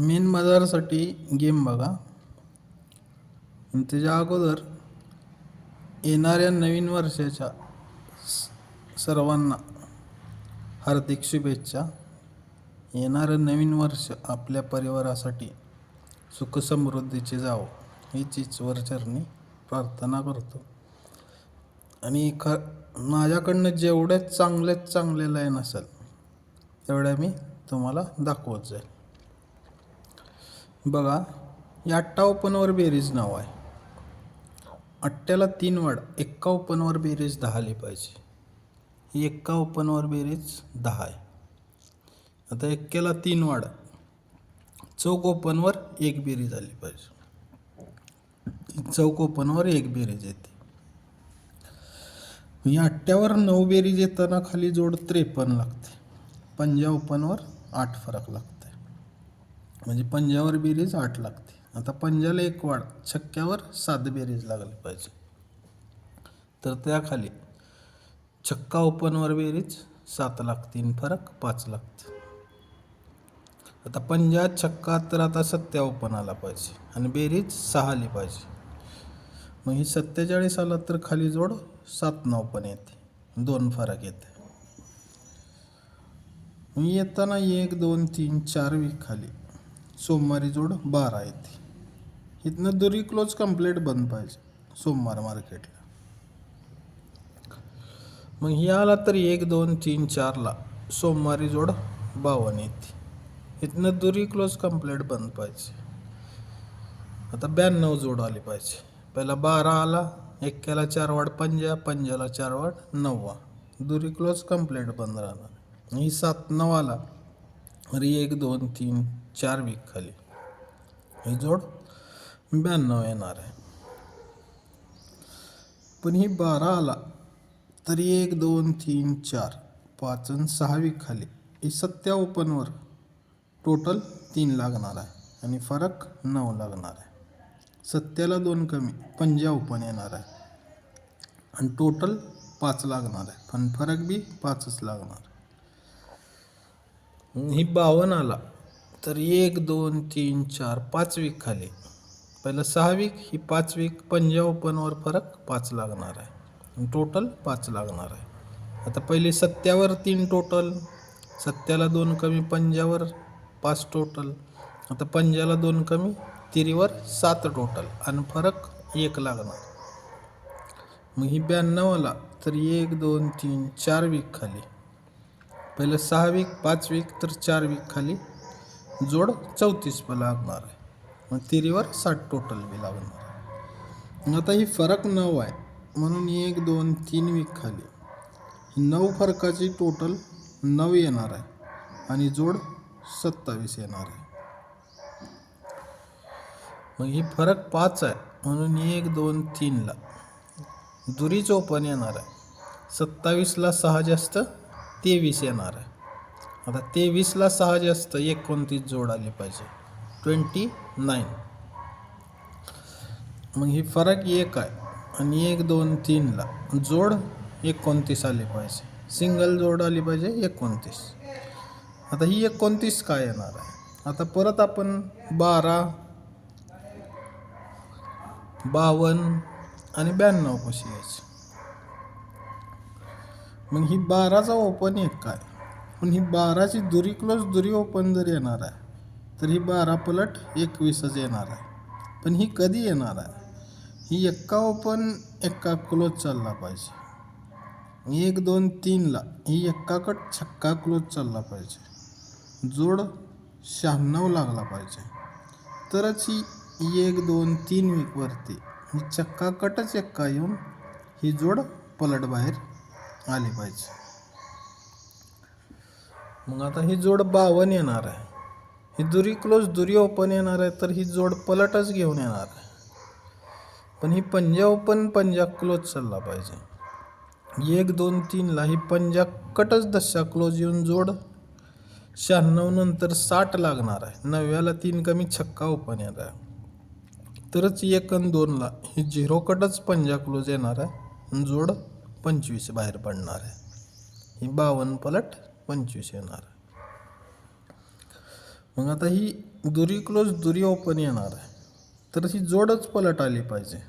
Main मजारसाठी game बघा. त्याच्या अगोदर येणाऱ्या नवीन वर्षाच्या सर्वांना हार्दिक शुभेच्छा. येणारं नवीन वर्ष आपल्या परिवारासाठी सुखसमृद्धीचे जावं हीच ईश्वरचरणी प्रार्थना करतो. आणि ख माझ्याकडनं जेवढे चांगल्यात चांगले लाईन असेल तेवढ्या मी तुम्हाला दाखवत जाईल. बघा या अट्टा ओपनवर बेरीज नाव आहे. अट्ट्याला तीन वाढ एक्का ओपनवर बेरीज दहा आली पाहिजे. ही ओपनवर बेरीज दहा आहे. आता एक्क्याला तीन वाढ चौक ओपनवर एक बेरीज आली पाहिजे. चौक ओपनवर एक बेरीज येते. या अट्ट्यावर नऊ बेरीज येताना खाली जोड त्रेपन्न लागते. पंजा ओपनवर आठ फरक लागते. म्हणजे पंजावर बेरीज आठ लागते. आता पंजाला एक वाढ छक्क्यावर सात बेरीज लागली पाहिजे. तर त्याखाली छक्का ओपनवर बेरीज सात लागते फरक पाच लागते. आता पंजा छक्का तर आता सत्या ओपन आला पाहिजे आणि बेरीज सहा आली पाहिजे. मग ही सत्तेचाळीस आला तर खाली जोड सात नऊ पण येते. दोन फरक येते. मग येताना एक दोन तीन चार वीक खाली. सोमवारी जोड बारा येते. इथनं दुरी क्लोज कंप्लीट बंद पाहिजे सोमवार मार्केटला. मग ही आला तर एक दोन तीन चारला सोमवारी जोड बावन्न येते. इथनं दुरी क्लोज कंप्लीट बंद पाहिजे. आता ब्याण्णव जोड आली पाहिजे. पहिला बारा आला एक्क्याला चार वाढ पंजा पंजाला चार वाढ नववा. दुरी क्लोज कंप्लीट बंद राहणार. ही सात नऊ आला अरे एक दोन तीन चार वीक खाली. ही जोड ब्याण्णव येणार आहे. पण ही बारा आला तरी एक दोन तीन चार पाच आणि सहा वीक खाली. ही सत्या ओपनवर टोटल तीन लागणार आहे आणि फरक नऊ लागणार आहे. सत्याला दोन कमी पंजा ओपन येणार आहे. आणि टोटल पाच लागणार आहे. पण फरक बी पाचच लागणार. ही बावन्न आला. तर एक दोन तीन चार पाच वीक खाली. पहिलं सहा वीक ही पाच वीक पंजा ओपनवर फरक पाच लागणार आहे. टोटल पाच लागणार आहे. आता पहिले सत्यावर तीन टोटल सत्याला दोन कमी पंजावर पाच टोटल आता पंजाला दोन कमी तिरीवर सात टोटल आणि फरक एक लागणार. मग ही ब्याण्णव आला. तर एक दोन तीन चार वीक खाली. पहिलं सहा वीक पाच वीक तर चार वीक खाली जोड चौतीस पण लागणार आहे. मग तिरीवर साठ टोटल बी लागणार आहे. आता ही फरक नऊ आहे. म्हणून एक दोन तीन वीक खाली नऊ फरकाची टोटल नऊ येणार आहे आणि जोड सत्तावीस येणार आहे. मग ही फरक पाच आहे. म्हणून एक दोन तीनला दुरी ओपन येणार आहे. सत्तावीसला सहा जास्त तेवीस येणार आहे. आता तेवीसला सहा जास्त एकोणतीस जोड आली पाहिजे. Twenty nine. मग ही फरक एक आहे आणि एक दोन तीनला जोड एकोणतीस आली पाहिजे. सिंगल जोड आली पाहिजे एकोणतीस. आता ही एकोणतीस काय येणार आहे? आता परत आपण बारा बावन्न आणि ब्याण्णव कशी यायची मग ही बाराचा ओपन एक काय? पण ही बाराची दुरी क्लोज दुरी ओपन जर येणार आहे तर ही बारा पलट एकवीसच येणार आहे. पण ही कधी येणार आहे? ही एक्का ओपन एक्का क्लोज चालला पाहिजे. एक दोन तीनला ही एक्काकट छक्का क्लोज चालला पाहिजे. जोड शहाण्णव लागला पाहिजे. तरच ही एक दोन तीन वीकवरती ही चक्का कटच एक्का येऊन ही जोड पलट बाहेर आली पाहिजे. मग आता ही जोड बावन्न येणार आहे. ही दुरी क्लोज दुरी ओपन येणार आहे तर ही जोड पलटच घेऊन येणार आहे. पण ही पंजा ओपन पंजा क्लोज चालला पाहिजे. एक दोन तीनला ही पंजा कटच दशा क्लोज येऊन जोड शहाण्णव नंतर साठ लागणार आहे. नव्याला तीन कमी छक्का ओपन येणार आहे. तरच एक आणि दोनला ही झिरो कटच पंजा क्लोज येणार आहे. जोड पंचवीस बाहेर पडणार आहे. ही बावन्न पलट पंचवीस येणार आहे. मग आता ही दुरी क्लोज दुरी ओपन येणार आहे. तर ही जोडच पलट आली पाहिजे.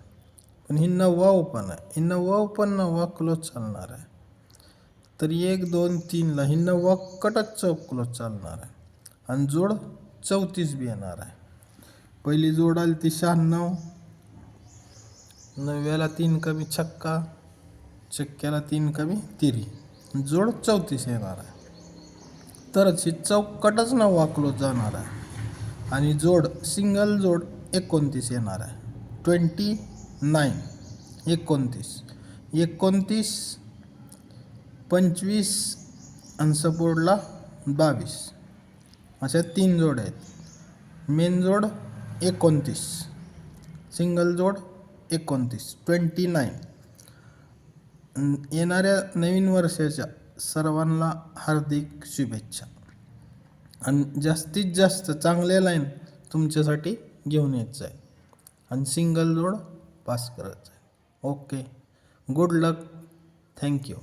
पण ही नववा ओपन आहे. ही नववा ओपन नववा क्लोज चालणार आहे. तर एक दोन तीनला ही नववा कटच चौक क्लोज चालणार आहे. आणि जोड चौतीस बी येणार आहे. पहिली जोड आली ती शहाण्णव. नवव्याला तीन कमी छक्का. चक्क्याला तीन कमी तिरी. जोड चौतीस येणार आहे. तरच ही चौकटच न वाकलो जाणार आहे. आणि जोड सिंगल जोड एकोणतीस येणार आहे. ट्वेंटी नाईन एकोणतीस. एकोणतीस पंचवीस आणि सपोर्टला बावीस. अशा तीन जोड आहेत. मेन जोड एकोणतीस. सिंगल जोड एकोणतीस. Twenty nine. येणाऱ्या नवीन वर्षाच्या सर्वांना हार्दिक शुभेच्छा. आणि जास्तीत जास्त चांगल्या लाईन तुमच्यासाठी घेऊन यायचं आहे. आणि सिंगल रोड पास करायचं आहे. ओके. गुड लक. थँक्यू